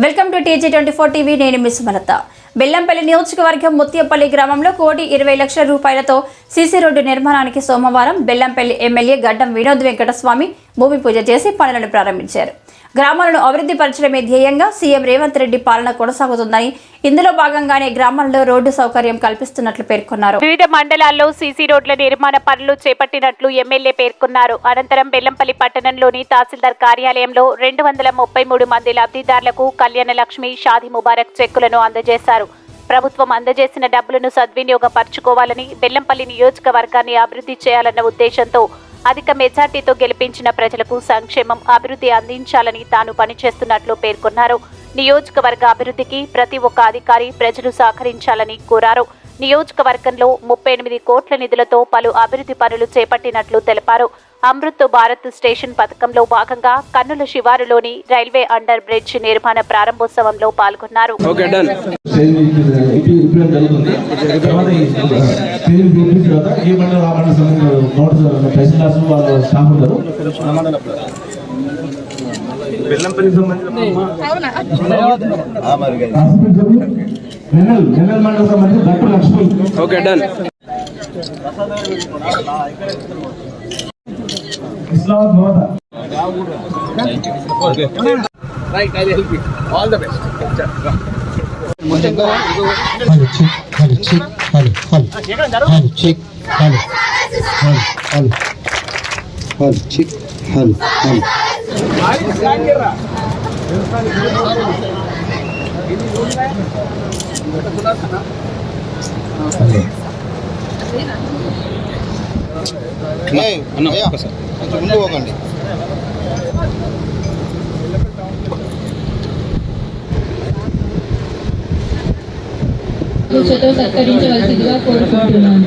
Welcome to TG twenty four TV నేను మిస్ భరత బెల్లంపల్లి నియోజకవర్గం ముత్యపల్లి గ్రామంలో కోటి ఇరవై లక్షల రూపాయలతో సీసీ రోడ్డు నిర్మాణానికి సోమవారం బెల్లంపల్లి ఎమ్మెల్యే గడ్డం వినోద్ వెంకటస్వామి భూమి పూజ చేసి పనులను ప్రారంభించారు. గ్రామాలను అభివృద్ధి పరచడమే ధ్యేయంగా సీఎం రేవంత్ రెడ్డి పాలన కొనసాగుతుందని ఇందులో భాగంగానే గ్రామాల్లో రోడ్డు సౌకర్యం కల్పిస్తున్నట్లు పేర్కొన్నారు. వివిధ మండలాల్లో సీసీ రోడ్ల నిర్మాణ పనులు చేపట్టినట్లు ఎమ్మెల్యే పేర్కొన్నారు. అనంతరం బెల్లంపల్లి పట్టణంలోని తహసీల్దార్ కార్యాలయంలో రెండు వందల ముప్పై మూడు మంది లబ్ధిదారులకు కళ్యాణ లక్ష్మి షాది ముబారక్ చెక్కులను అందజేశారు. ప్రభుత్వం అందజేసిన డబ్బులను సద్వినియోగపరచుకోవాలని బెల్లంపల్లి నియోజకవర్గాన్ని అభివృద్ధి చేయాలన్న ఉద్దేశంతో అధిక మెజార్టీతో గెలిపించిన ప్రజలకు సంక్షేమం అభివృద్ధి అందించాలని తాను పనిచేస్తున్నట్లు పేర్కొన్నారు. నియోజకవర్గ అభివృద్ధికి ప్రతి ఒక్క అధికారి ప్రజలు సహకరించాలని కోరారు. నియోజకవర్గంలో ముప్పై ఎనిమిది కోట్ల నిధులతో పలు అభివృద్ధి పనులు చేపట్టినట్లు తెలిపారు. అమృత్ భారత్ స్టేషన్ పథకంలో భాగంగా కన్నుల శివారులోని రైల్వే అండర్ బ్రిడ్జ్ నిర్మాణ ప్రారంభోత్సవంలో పాల్గొన్నారు. Okay done. తర్వాత ఏ మండలం సంబంధించి that Lakshmi okay done Islamabad. Hello, check, hello. Hello, hello. Hello, ముందు పోకండి. కూర్చోతో సత్కరించవలసిందిగా కోరుకుంటున్నాను.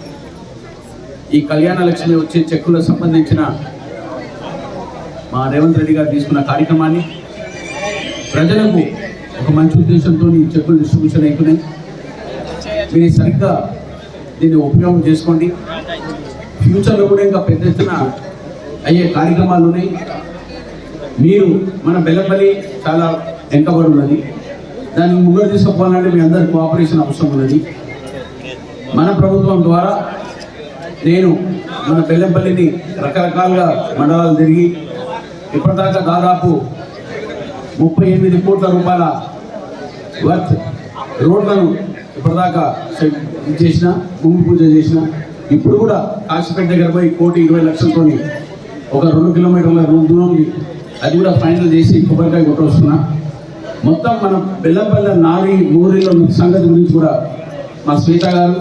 ఈ కళ్యాణ లక్ష్మి వచ్చే చెక్కులకు సంబంధించిన మా రేవంత్ రెడ్డి గారు తీసుకున్న కార్యక్రమాన్ని ప్రజలకు ఒక మంచి ఉద్దేశంతో ఈ చెక్కులు డిస్ట్రిబ్యూషన్ అవుతున్నాయి మీరు సరిగ్గా దీన్ని ఉపయోగం చేసుకోండి. ఫ్యూచర్లో కూడా ఇంకా పెద్ద ఎత్తున అయ్యే కార్యక్రమాలు ఉన్నాయి. మీరు మన బెల్లపల్లి చాలా వెనుకబడి ఉన్నది. దాన్ని ముందు తీసుకుపోవాలంటే మీ అందరి కోఆపరేషన్ అవసరం ఉన్నది. మన ప్రభుత్వం ద్వారా నేను మన బెల్లంపల్లిని రకరకాలుగా మండలాలు తిరిగి ఇప్పటిదాకా దాదాపు ముప్పై ఎనిమిది కోట్ల రూపాయల వర్త్ రోడ్లను ఇప్పటిదాకా చేసిన భూమి పూజ చేసిన. ఇప్పుడు కూడా కాశీపేట దగ్గర పోయి కోటి ఇరవై లక్షలతోని ఒక రెండు కిలోమీటర్ల దూరం ఉంది అది కూడా ఫైనల్ చేసి కొబ్బరికాయ కొట్టొస్తున్నా మొత్తం మనం బెల్లంపల్లి నారి మూరిలో సంగతి గురించి కూడా మా శ్వేత గారు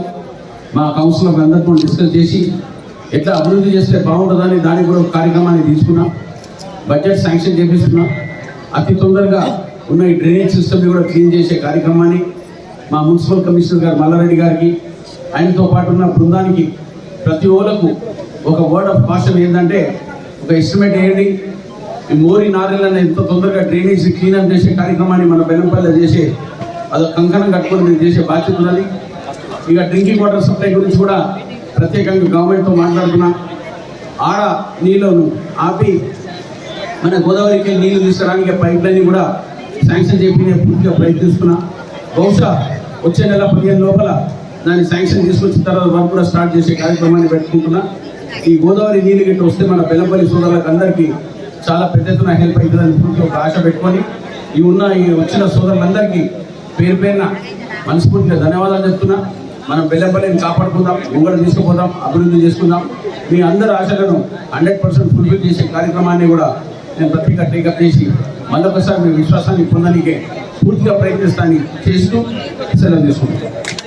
మా కౌన్సిలర్ అందరితో డిస్కస్ చేసి ఎట్లా అభివృద్ధి చేస్తే బాగుంటుందని దానికి కూడా ఒక కార్యక్రమాన్ని తీసుకున్నాం. బడ్జెట్ శాంక్షన్ చేపిస్తున్నాం. అతి తొందరగా ఉన్న ఈ డ్రైనేజ్ సిస్టమ్ని కూడా క్లీన్ చేసే కార్యక్రమాన్ని మా మున్సిపల్ కమిషనర్ గారు మల్లారెడ్డి గారికి ఆయనతో పాటు ఉన్న బృందానికి ప్రతి ఓలకు ఒక వర్డ్ ఆఫ్ కాషన్ ఏంటంటే ఒక ఎస్టిమేట్ వేయండి. ఈ మోరి నారెళ్ళని ఎంత తొందరగా డ్రైనేజ్ క్లీన్ అప్ చేసే కార్యక్రమాన్ని మన బెల్లంపల్లి చేసే అదొక కంకణం కట్టుకొని మీరు చేసే బాధ్యత ఉన్నది ఇక డ్రింకింగ్ వాటర్ సప్లై గురించి కూడా ప్రత్యేకంగా గవర్నమెంట్తో మాట్లాడుతున్నా. ఆడ నీళ్ళను ఆపి మన గోదావరికి నీళ్ళు తీసుకోవడానికి పైప్ లైన్ కూడా శాంక్షన్ చెప్పి నేను పూర్తిగా ప్రయత్నిస్తున్నా. బహుశా వచ్చే నెల పదిహేను లోపల దాన్ని శాంక్షన్ తీసుకొచ్చిన తర్వాత వర్క్ కూడా స్టార్ట్ చేసే కార్యక్రమాన్ని పెట్టుకుంటున్నా. ఈ గోదావరి నీళ్ళు గిట్ట వస్తే మన బెల్లంపల్లి సోదరులకు అందరికీ చాలా పెద్ద ఎత్తున హెల్ప్ అవుతుందని పూర్తి ఒక ఆశ పెట్టుకొని ఈ ఉన్న ఈ వచ్చిన సోదరులందరికీ పేరు పేరున మనస్ఫూర్తిగా ధన్యవాదాలు చెప్తున్నా. మనం బెల్లంపల్లిని కాపాడుకుందాం ముంగడ తీసుకుపోదాం అభివృద్ధి చేసుకుందాం. మీ అందరి ఆశలను హండ్రెడ్ పర్సెంట్ ఫుల్ఫిల్ చేసే కార్యక్రమాన్ని కూడా నేను ప్రత్యేక టేకప్ చేసి మళ్ళొకసారి మీ విశ్వాసాన్ని పొందడానికి పూర్తిగా ప్రయత్నిస్తాను చేస్తూ సెలవు తీసుకుంటాను